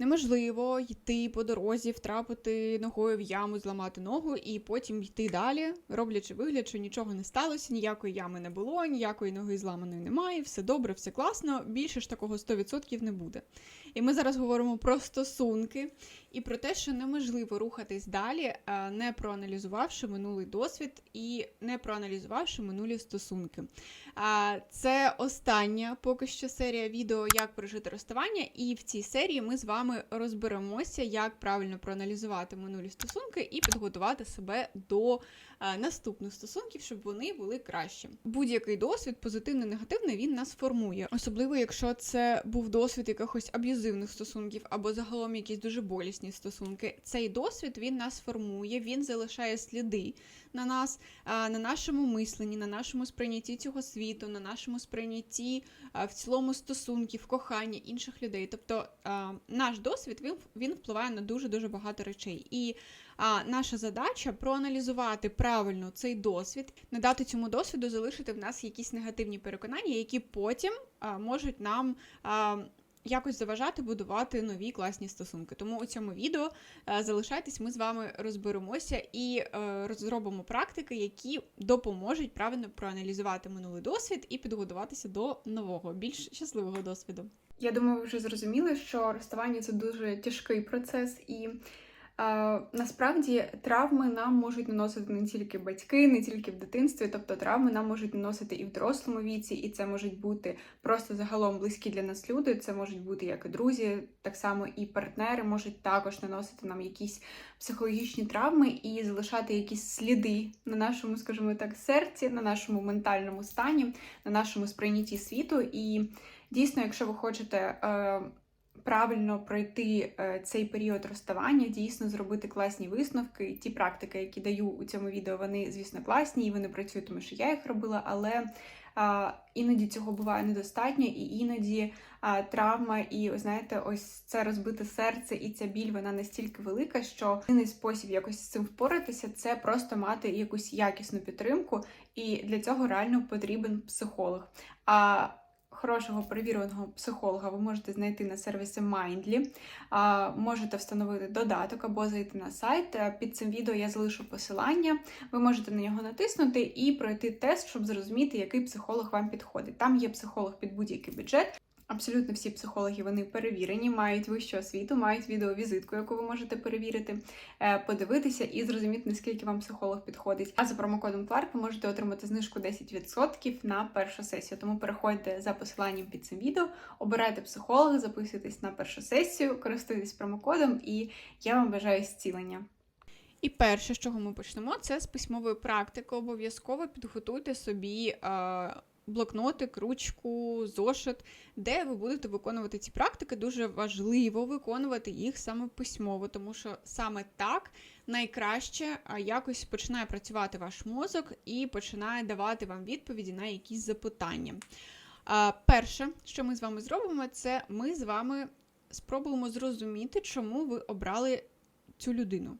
Неможливо йти по дорозі, втрапити ногою в яму, зламати ногу і потім йти далі, роблячи вигляд, що нічого не сталося, ніякої ями не було, ніякої ноги зламаної немає, все добре, все класно. Більше ж такого 100% не буде. І ми зараз говоримо про стосунки і про те, що неможливо рухатись далі, е, не проаналізувавши минулий досвід і не проаналізувавши минулі стосунки. Це остання поки що серія відео, як прожити розставання, і в цій серії ми з вами розберемося, як правильно проаналізувати минулі стосунки і підготувати себе до наступних стосунків, щоб вони були кращі. Будь-який досвід, позитивний, негативний, він нас формує, особливо якщо це був досвід якихось аб'юзивних стосунків або загалом якісь дуже болісні стосунки. Цей досвід він нас формує, він залишає сліди на нас, на нашому мисленні, на нашому сприйнятті цього світу, на нашому сприйнятті в цілому стосунків, кохання інших людей. Тобто наш досвід він впливає на дуже дуже багато речей. І а, наша задача проаналізувати правильно цей досвід, не дати цьому досвіду залишити в нас якісь негативні переконання, які потім а, можуть нам. А, Якось заважати будувати нові класні стосунки. Тому у цьому відео залишайтесь, ми з вами розберемося і е, розробимо практики, які допоможуть правильно проаналізувати минулий досвід і підготуватися до нового, більш щасливого досвіду. Я думаю, ви вже зрозуміли, що розставання це дуже тяжкий процес, і насправді травми нам можуть наносити не тільки батьки, не тільки в дитинстві, тобто травми нам можуть наносити і в дорослому віці, і це можуть бути просто загалом близькі для нас люди. Це можуть бути як і друзі, так само і партнери можуть також наносити нам якісь психологічні травми і залишати якісь сліди на нашому, скажімо так, серці, на нашому ментальному стані, на нашому сприйнятті світу. І дійсно, якщо ви хочете. Правильно пройти е, цей період розставання, дійсно зробити класні висновки. Ті практики, які даю у цьому відео, вони, звісно, класні і вони працюють, тому що я їх робила, але іноді цього буває недостатньо, і іноді травма, і знаєте, ось це розбите серце і ця біль вона настільки велика, що єдиний спосіб якось з цим впоратися це просто мати якусь якісну підтримку, і для цього реально потрібен психолог. А Хорошого перевіреного психолога ви можете знайти на сервісі Mindly. Можете встановити додаток або зайти на сайт. Е, Під цим відео я залишу посилання. Ви можете на нього натиснути і пройти тест, щоб зрозуміти, який психолог вам підходить. Там є психолог під будь-який бюджет. Абсолютно всі психологи вони перевірені, мають вищу освіту, мають відеовізитку, яку ви можете перевірити, е, подивитися і зрозуміти, наскільки вам психолог підходить. А за промокодом Clark ви можете отримати знижку 10% на першу сесію. Тому переходьте за посиланням під цим відео, обирайте психолога, записуйтесь на першу сесію, користуйтесь промокодом, і я вам бажаю зцілення. І перше, з чого ми почнемо, це з письмової практики. Обов'язково підготуйте собі. Е- Блокнотик, ручку, зошит, де ви будете виконувати ці практики, дуже важливо виконувати їх саме письмово, тому що саме так найкраще якось починає працювати ваш мозок і починає давати вам відповіді на якісь запитання. Перше, що ми з вами зробимо, це ми з вами спробуємо зрозуміти, чому ви обрали цю людину.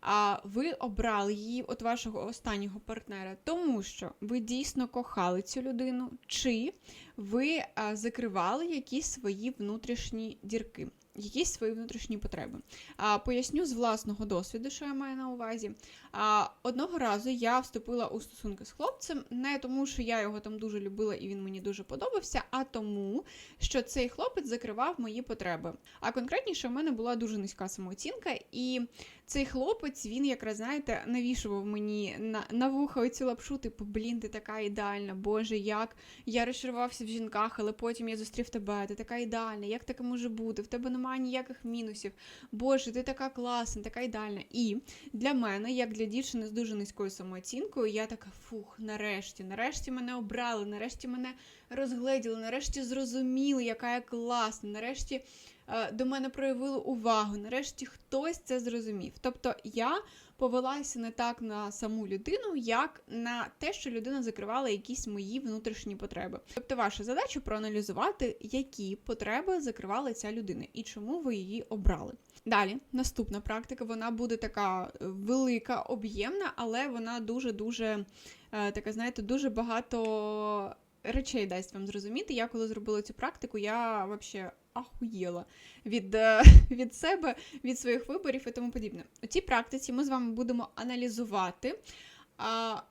А ви обрали її от вашого останнього партнера, тому що ви дійсно кохали цю людину, чи ви закривали якісь свої внутрішні дірки, якісь свої внутрішні потреби. А, Поясню з власного досвіду, що я маю на увазі. А, Одного разу я вступила у стосунки з хлопцем, не тому, що я його там дуже любила і він мені дуже подобався, а тому, що цей хлопець закривав мої потреби. А конкретніше, в мене була дуже низька самооцінка, і цей хлопець, він якраз, знаєте, навішував мені на на вуха оцю лапшу, типу, блін, ти така ідеальна, Боже, як я розчарувався в жінках, але потім я зустрів тебе, ти така ідеальна, як таке може бути? В тебе немає ніяких мінусів. Боже, ти така класна, така ідеальна. І для мене, як для дівчини з дуже низькою самооцінкою, я така, фух, нарешті, нарешті мене обрали, нарешті мене розгледіли, нарешті зрозуміли, яка я класна, нарешті. Е, до мене проявили увагу. Нарешті хтось це зрозумів. Тобто я повелася не так на саму людину, як на те, що людина закривала якісь мої внутрішні потреби. Тобто, ваша задача проаналізувати, які потреби закривала ця людина і чому ви її обрали. Далі, наступна практика, вона буде така велика, об'ємна, але вона дуже-дуже е, така, знаєте, дуже багато речей дасть вам зрозуміти. Я коли зробила цю практику, я взагалі ахуєла від, е, від себе, від своїх виборів і тому подібне. У цій практиці ми з вами будемо аналізувати а,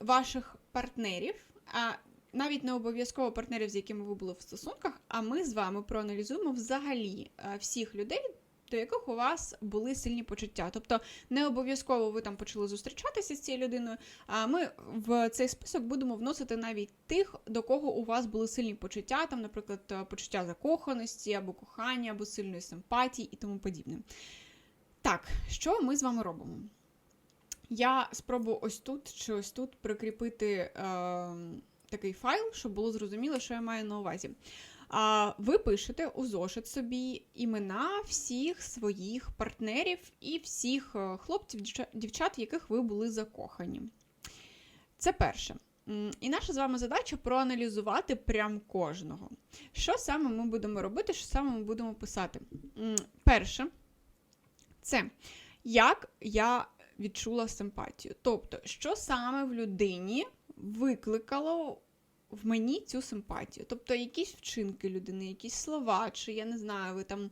ваших партнерів, а навіть не обов'язково партнерів, з якими ви були в стосунках, а ми з вами проаналізуємо взагалі а, всіх людей. До яких у вас були сильні почуття. Тобто не обов'язково ви там почали зустрічатися з цією людиною, а ми в цей список будемо вносити навіть тих, до кого у вас були сильні почуття, там, наприклад, е, почуття закоханості або кохання, або сильної симпатії і тому подібне. Так, що ми з вами робимо? Я спробую ось тут чи ось тут прикріпити е, такий файл, щоб було зрозуміло, що я маю на увазі. А ви пишете у зошит собі імена всіх своїх партнерів і всіх е, хлопців, дівчат, в яких ви були закохані. Це перше. І наша з вами задача проаналізувати прям кожного. Що саме ми будемо робити, що саме ми будемо писати? Перше, це як я відчула симпатію. Тобто, що саме в людині викликало в мені цю симпатію. Тобто, якісь вчинки людини, якісь слова, чи я не знаю, ви там.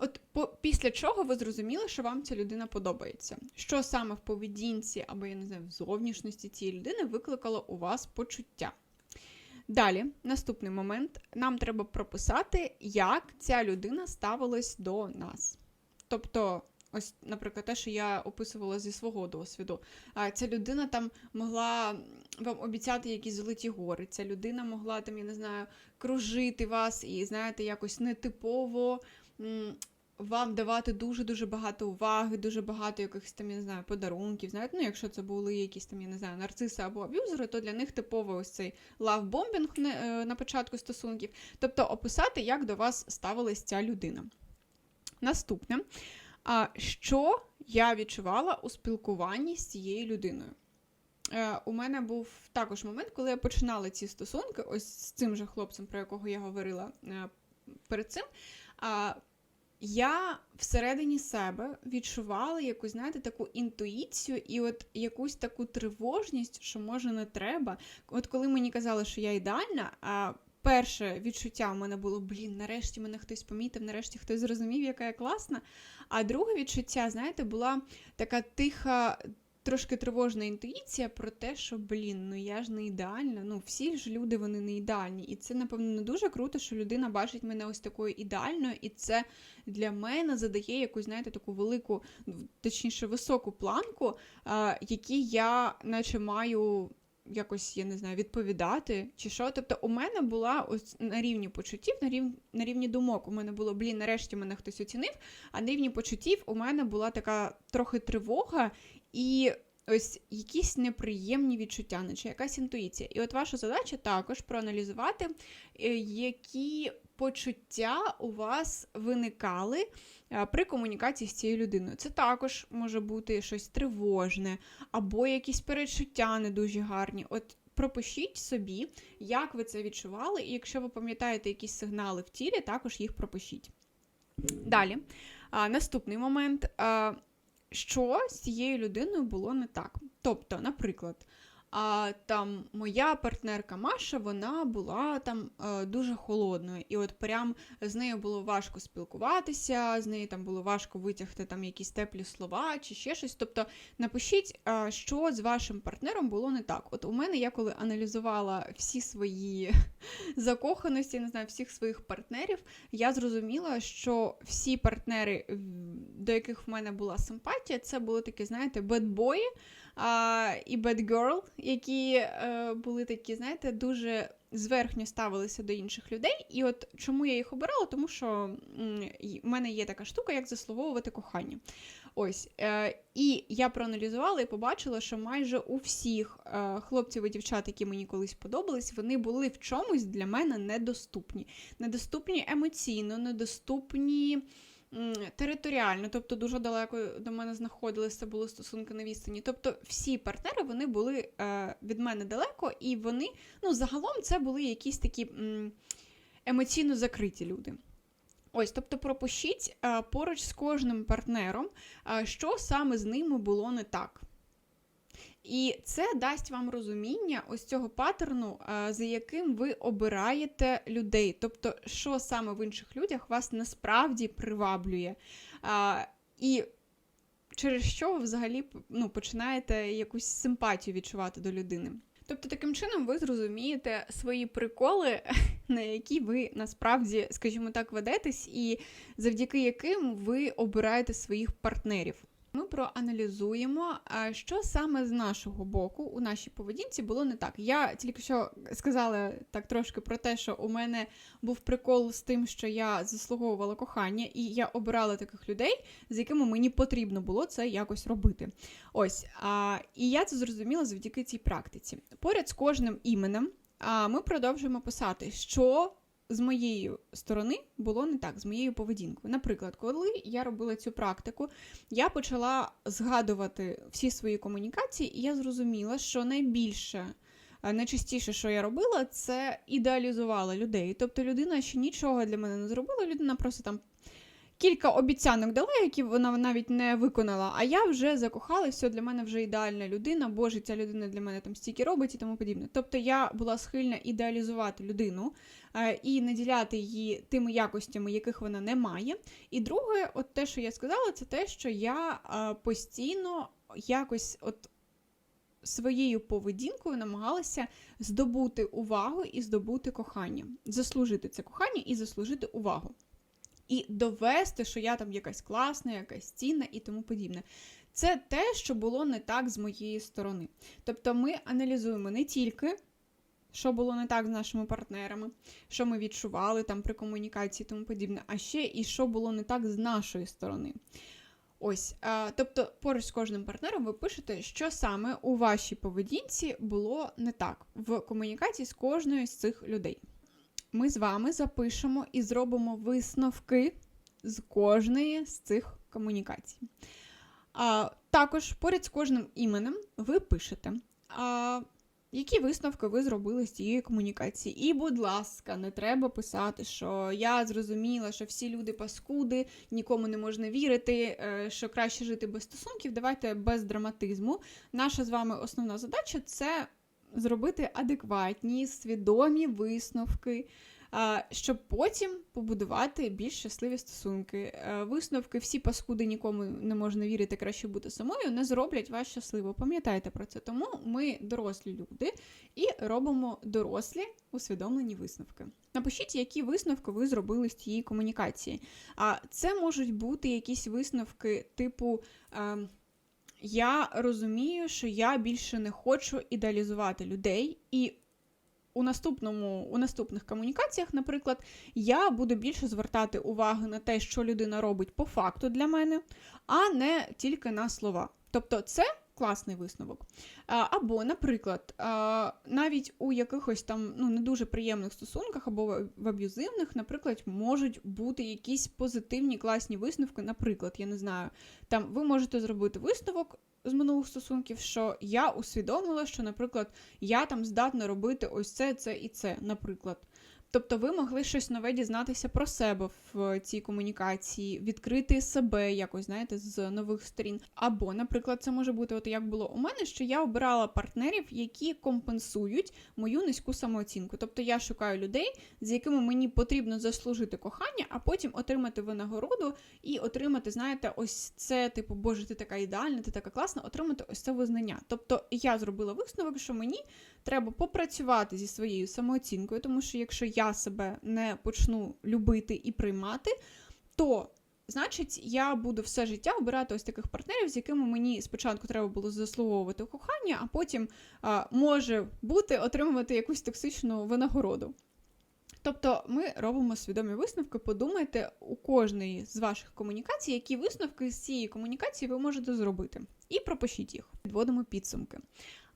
От по, після чого ви зрозуміли, що вам ця людина подобається? Що саме в поведінці або я не знаю, в зовнішності цієї людини викликало у вас почуття? Далі, наступний момент, нам треба прописати, як ця людина ставилась до нас. Тобто, ось, наприклад, те, що я описувала зі свого досвіду. Ця людина там могла вам обіцяти якісь золоті гори. Ця людина могла там, я не знаю, кружити вас і, знаєте, якось нетипово вам давати дуже-дуже багато уваги, дуже багато якихось там, я не знаю, подарунків. Знаєте, ну, якщо це були якісь там, я не знаю, нарциси або аб'юзери, то для них типово ось цей лавбомбінг на початку стосунків. Тобто описати, як до вас ставилась ця людина. Наступне. А що я відчувала у спілкуванні з цією людиною? Е, у мене був також момент, коли я починала ці стосунки, ось з цим же хлопцем, про якого я говорила е, перед цим. Я всередині себе відчувала якусь, знаєте, таку інтуїцію і от якусь таку тривожність, що може не треба. От коли мені казали, що я ідеальна, а перше відчуття у мене було: блін, нарешті мене хтось помітив, нарешті хтось зрозумів, яка я класна. А друге відчуття, знаєте, була така тиха. Трошки тривожна інтуїція про те, що блін, ну я ж не ідеальна. Ну всі ж люди вони не ідеальні. І це, напевно, не дуже круто, що людина бачить мене ось такою ідеальною, і це для мене задає якусь, знаєте, таку велику, точніше, високу планку, а, якій я наче маю. Якось, я не знаю, відповідати чи що. Тобто, у мене була ось на рівні почуттів, на рівні, на рівні думок. У мене було, блін, нарешті мене хтось оцінив, а на рівні почуттів у мене була така трохи тривога і ось якісь неприємні відчуття, наче якась інтуїція. І от ваша задача також проаналізувати, е, які почуття у вас виникали е, при комунікації з цією людиною. Це також може бути щось тривожне, або якісь перечуття не дуже гарні. От пропишіть собі, як ви це відчували, і якщо ви пам'ятаєте якісь сигнали в тілі, також їх пропишіть. Далі, наступний момент. Що з цією людиною було не так. Тобто, наприклад, а, там моя партнерка Маша, вона була там е, дуже холодною, і от прям з нею було важко спілкуватися, з нею там було важко витягти там якісь теплі слова чи ще щось. Тобто напишіть, е, що з вашим партнером було не так. От у мене я коли аналізувала всі свої закоханості, не знаю, всіх своїх партнерів, я зрозуміла, що всі партнери, до яких в мене була симпатія, це були такі, знаєте, бедбої а, і bad girl, які е, були такі, знаєте, дуже зверхньо ставилися до інших людей. І от чому я їх обирала? Тому що в мене є така штука, як заслуговувати кохання. Ось. Е, і я проаналізувала і побачила, що майже у всіх е, хлопців і дівчат, які мені колись подобались, вони були в чомусь для мене недоступні. Недоступні емоційно, недоступні. Територіально, тобто дуже далеко до мене знаходилися, були стосунки на відстані. Тобто всі партнери вони були е, від мене далеко, і вони, ну, загалом, це були якісь такі емоційно закриті люди. Ось, тобто пропущіть е, поруч з кожним партнером, е, що саме з ними було не так. І це дасть вам розуміння ось цього паттерну, за яким ви обираєте людей. Тобто, що саме в інших людях вас насправді приваблює. І через що ви взагалі ну, починаєте якусь симпатію відчувати до людини. Тобто, таким чином ви зрозумієте свої приколи, на які ви насправді, скажімо так, ведетесь, і завдяки яким ви обираєте своїх партнерів. Ми проаналізуємо, що саме з нашого боку у нашій поведінці було не так. Я тільки що сказала так трошки про те, що у мене був прикол з тим, що я заслуговувала кохання, і я обирала таких людей, з якими мені потрібно було це якось робити. Ось, а, і я це зрозуміла завдяки цій практиці. Поряд з кожним іменем а, ми продовжуємо писати, що з моєї сторони було не так, з моєю поведінкою. Наприклад, коли я робила цю практику, я почала згадувати всі свої комунікації, і я зрозуміла, що найбільше. Найчастіше, що я робила, це ідеалізувала людей. Тобто людина ще нічого для мене не зробила, людина просто там кілька обіцянок дала, які вона навіть не виконала. А я вже закохалась, все для мене вже ідеальна людина, боже, ця людина для мене там стільки робить і тому подібне. Тобто я була схильна ідеалізувати людину е, і наділяти її тими якостями, яких вона не має. І друге, от те, що я сказала, це те, що я е, постійно якось от. Своєю поведінкою намагалася здобути увагу і здобути кохання, заслужити це кохання і заслужити увагу і довести, що я там якась класна, якась цінна і тому подібне. Це те, що було не так з моєї сторони. Тобто ми аналізуємо не тільки. Що було не так з нашими партнерами, що ми відчували там при комунікації тому подібне, а ще і що було не так з нашої сторони. Ось, а, тобто, поруч з кожним партнером ви пишете, що саме у вашій поведінці було не так в комунікації з кожною з цих людей ми з вами запишемо і зробимо висновки з кожної з цих комунікацій. А, Також поряд з кожним іменем ви пишете, а, які висновки ви зробили з цієї комунікації. І, будь ласка, не треба писати, що я зрозуміла, що всі люди паскуди, нікому не можна вірити, е, що краще жити без стосунків. Давайте без драматизму. Наша з вами основна задача це зробити адекватні, свідомі висновки, щоб потім побудувати більш щасливі стосунки. Е, висновки, всі паскуди нікому не можна вірити, краще бути самою, не зроблять вас щасливо. Пам'ятайте про це. Тому ми дорослі люди і робимо дорослі усвідомлені висновки. Напишіть, які висновки ви зробили з цієї комунікації. А це можуть бути якісь висновки, типу. Я розумію, що я більше не хочу ідеалізувати людей, і у наступному, у наступних комунікаціях, наприклад, я буду більше звертати увагу на те, що людина робить по факту для мене, а не тільки на слова. Тобто, це класний висновок. Або, наприклад, навіть у якихось там ну, не дуже приємних стосунках або в аб'юзивних, наприклад, можуть бути якісь позитивні класні висновки. Наприклад, я не знаю, там ви можете зробити висновок. З минулих стосунків, що я усвідомила, що, наприклад, я там здатна робити ось це, це і це, наприклад. Тобто ви могли щось нове дізнатися про себе в цій комунікації, відкрити себе якось, знаєте, з нових сторін. Або, наприклад, це може бути, от як було у мене, що я обирала партнерів, які компенсують мою низьку самооцінку. Тобто я шукаю людей, з якими мені потрібно заслужити кохання, а потім отримати винагороду і отримати, знаєте, ось це, типу, Боже, ти така ідеальна, ти така класна, отримати ось це визнання. Тобто я зробила висновок, що мені треба попрацювати зі своєю самооцінкою, тому що якщо я себе не почну любити і приймати, то значить я буду все життя обирати ось таких партнерів, з якими мені спочатку треба було заслуговувати кохання, а потім а, може бути отримувати якусь токсичну винагороду. Тобто ми робимо свідомі висновки, подумайте у кожної з ваших комунікацій, які висновки з цієї комунікації ви можете зробити. І пропишіть їх. Підводимо підсумки.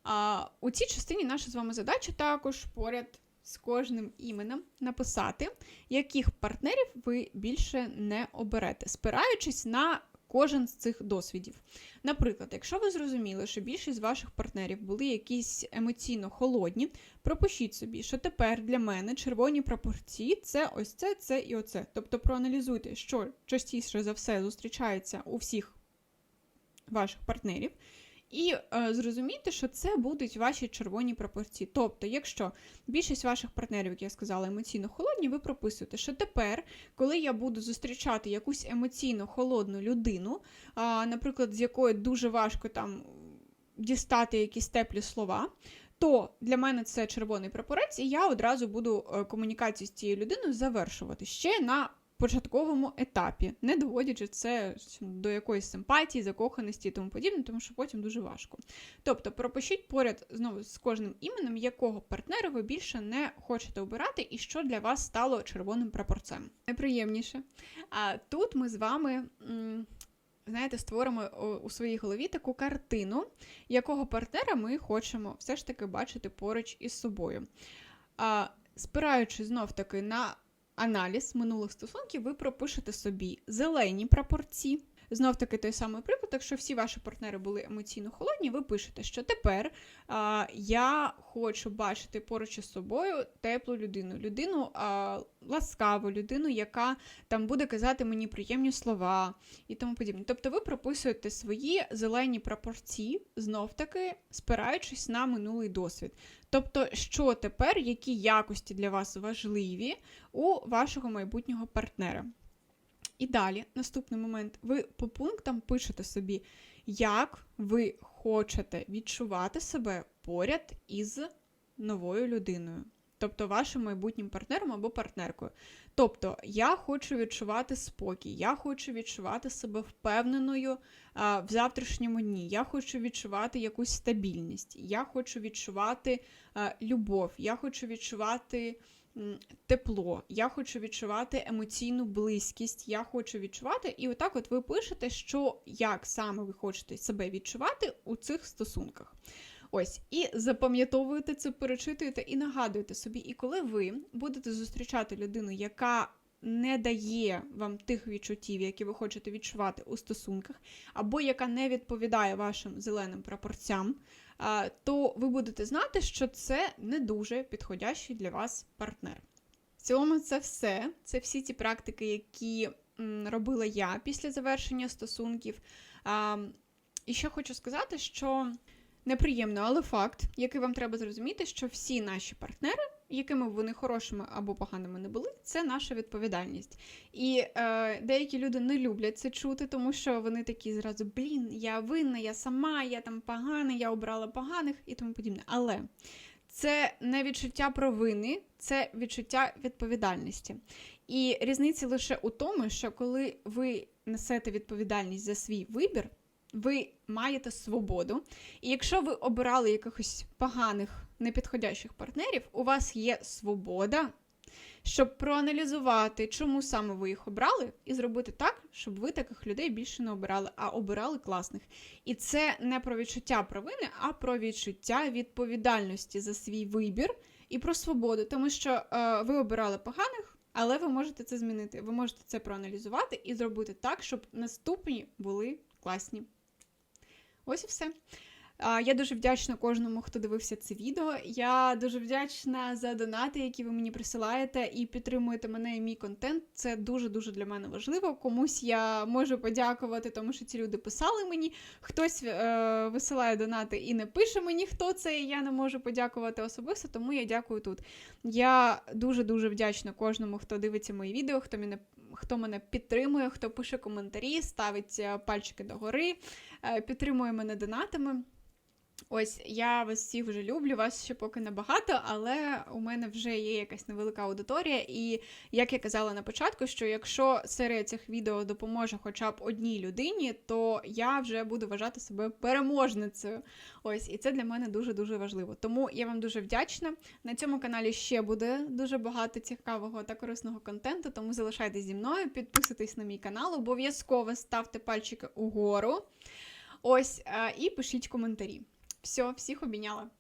А у цій частині наша з вами задача також поряд з кожним іменем написати, яких партнерів ви більше не оберете, спираючись на кожен з цих досвідів. Наприклад, якщо ви зрозуміли, що більшість з ваших партнерів були якісь емоційно холодні, пропишіть собі, що тепер для мене червоні пропорції це ось це, це і оце. Тобто проаналізуйте, що частіше за все зустрічається у всіх ваших партнерів І е, зрозумійте, що це будуть ваші червоні прапорці. Тобто, якщо більшість ваших партнерів, як я сказала, емоційно холодні, ви прописуєте, що тепер, коли я буду зустрічати якусь емоційно холодну людину, а, наприклад, з якою дуже важко там дістати якісь теплі слова. То для мене це червоний прапорець, і я одразу буду е, комунікацію з цією людиною завершувати ще на початковому етапі, не доводячи це до якоїсь симпатії, закоханості і тому подібне, тому що потім дуже важко. Тобто пропишіть поряд знову з кожним іменем, якого партнера ви більше не хочете обирати, і що для вас стало червоним прапорцем. Найприємніше. А тут ми з вами. Знаєте, створимо у своїй голові таку картину, якого партнера ми хочемо все ж таки бачити поруч із собою. А, спираючись знов таки на аналіз минулих стосунків, ви пропишете собі зелені прапорці. Знов таки той самий приклад, якщо всі ваші партнери були емоційно холодні, ви пишете, що тепер а, я хочу бачити поруч із собою теплу людину, людину а, ласкаву, людину, яка там буде казати мені приємні слова і тому подібне. Тобто ви прописуєте свої зелені прапорці, знов таки спираючись на минулий досвід. Тобто, що тепер, які якості для вас важливі у вашого майбутнього партнера. І далі, наступний момент, ви по пунктам пишете собі, як ви хочете відчувати себе поряд із новою людиною, тобто вашим майбутнім партнером або партнеркою. Тобто, я хочу відчувати спокій, я хочу відчувати себе впевненою а, в завтрашньому дні, я хочу відчувати якусь стабільність, я хочу відчувати а, любов, я хочу відчувати тепло, я хочу відчувати емоційну близькість, я хочу відчувати, і отак от ви пишете, що як саме ви хочете себе відчувати у цих стосунках. Ось, і запам'ятовуєте це, перечитуєте і нагадуєте собі. І коли ви будете зустрічати людину, яка не дає вам тих відчуттів, які ви хочете відчувати у стосунках, або яка не відповідає вашим зеленим прапорцям, то ви будете знати, що це не дуже підходящий для вас партнер. В цьому це все. Це всі ті практики, які робила я після завершення стосунків. І ще хочу сказати, що неприємно, але факт, який вам треба зрозуміти, що всі наші партнери, якими б вони хорошими або поганими не були, це наша відповідальність. І е, деякі люди не люблять це чути, тому що вони такі зразу блін, я винна, я сама, я там погана, я обрала поганих і тому подібне. Але це не відчуття провини, це відчуття відповідальності. І різниця лише у тому, що коли ви несете відповідальність за свій вибір, ви маєте свободу. І якщо ви обирали якихось поганих, непідходящих партнерів, у вас є свобода, щоб проаналізувати, чому саме ви їх обрали, і зробити так, щоб ви таких людей більше не обирали, а обирали класних. І це не про відчуття провини, а про відчуття відповідальності за свій вибір і про свободу, тому що е, ви обирали поганих. Але ви можете це змінити. Ви можете це проаналізувати і зробити так, щоб наступні були класні. Ось і все. Я дуже вдячна кожному, хто дивився це відео. Я дуже вдячна за донати, які ви мені присилаєте, і підтримуєте мене і мій контент. Це дуже-дуже для мене важливо. Комусь я можу подякувати, тому що ці люди писали мені. Хтось е- висилає донати і не пише мені, хто це, і я не можу подякувати особисто, тому я дякую тут. Я дуже-дуже вдячна кожному, хто дивиться мої відео, хто мене. Хто мене підтримує, хто пише коментарі, ставить е, пальчики догори, е, підтримує мене донатами. Ось я вас всіх вже люблю, вас ще поки небагато, але у мене вже є якась невелика аудиторія. І як я казала на початку, що якщо серія цих відео допоможе хоча б одній людині, то я вже буду вважати себе переможницею. Ось, і це для мене дуже-дуже важливо. Тому я вам дуже вдячна. На цьому каналі ще буде дуже багато цікавого та корисного контенту, тому залишайтесь зі мною, підписуйтесь на мій канал, обов'язково ставте пальчики угору. Ось, е, і пишіть коментарі. Все, всіх обійняла.